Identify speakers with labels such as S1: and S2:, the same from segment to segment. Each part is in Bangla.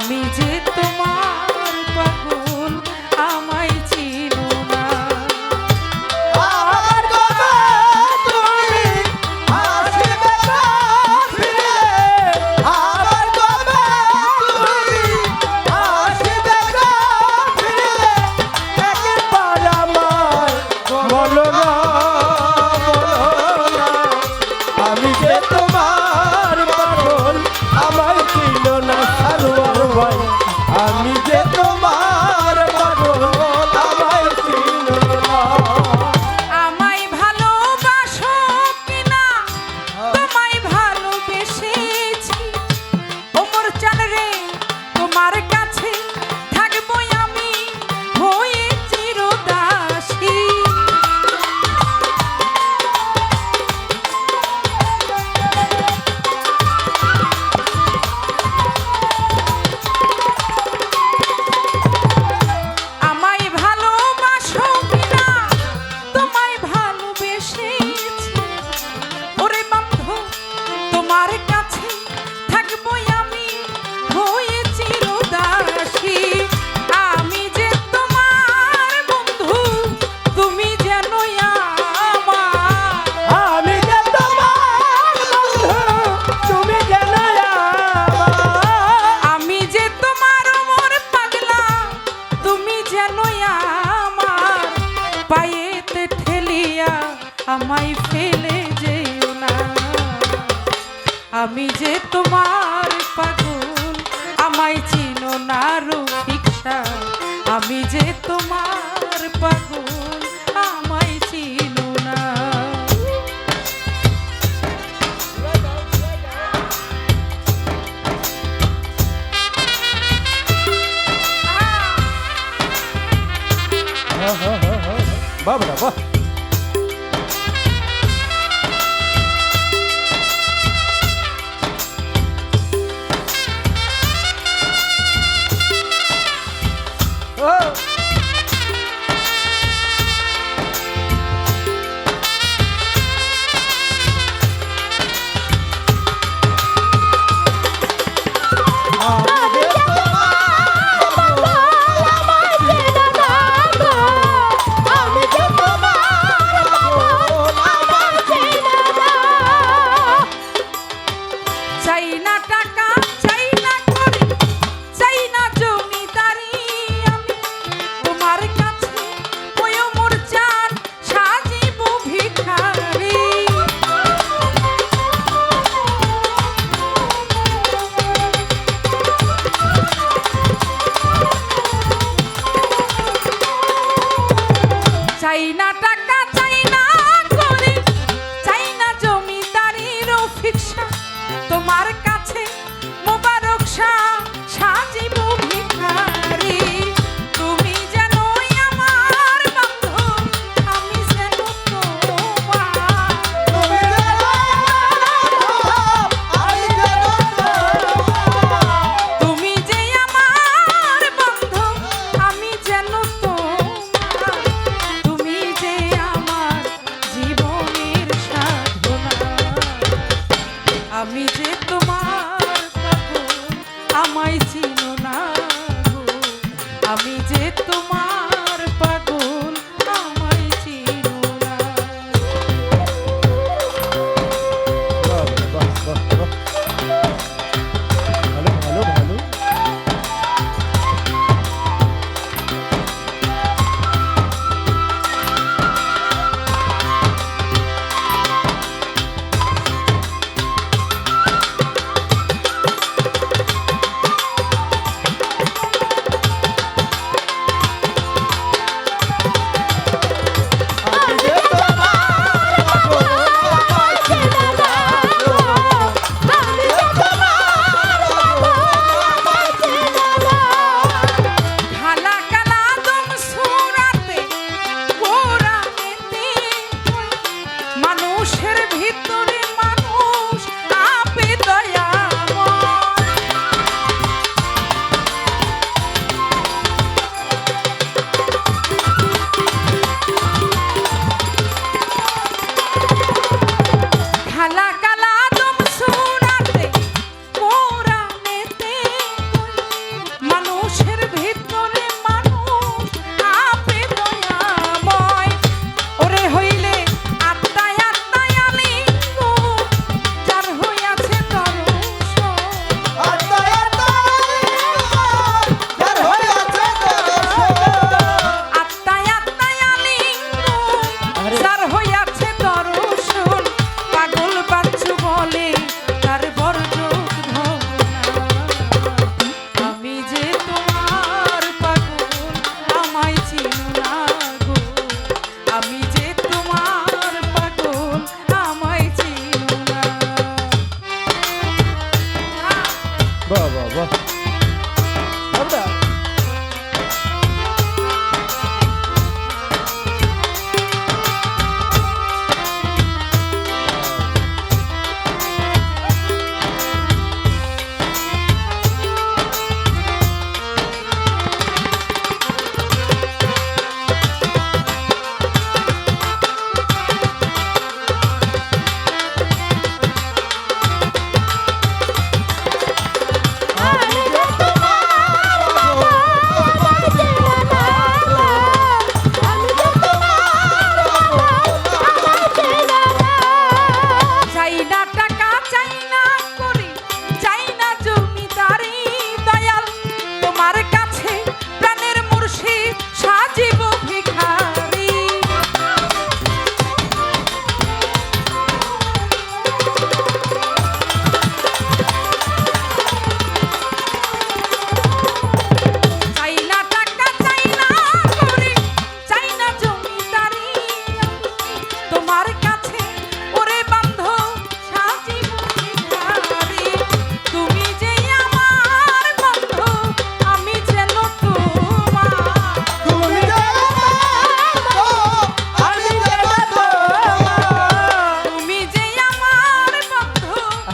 S1: आमी जे तुम्हार पगु আমি যে তোমার পাগল আমায়
S2: ছিল না।
S1: হ্যাঁ, হ্যাঁ, হ্যাঁ,
S2: বাবা
S1: বাবা amaitino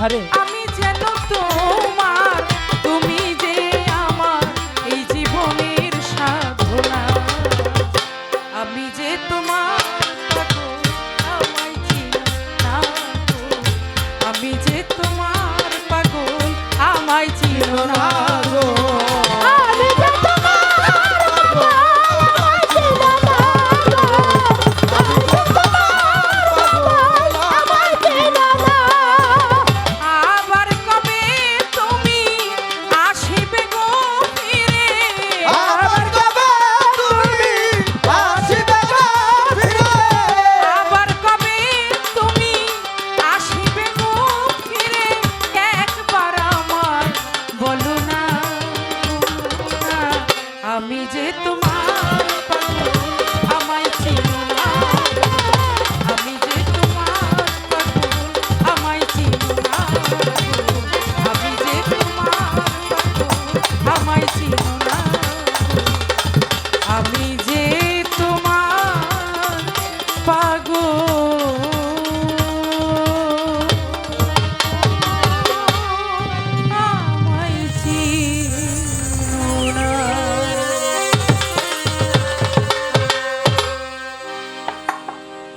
S1: আরে আমি যেন তোমার, তুমি যে আমার, এই জীবনের সাধনা। আমি যে তোমার। আমি যে তোমার পাগল, আমায় চিনো না। তোমার আমায়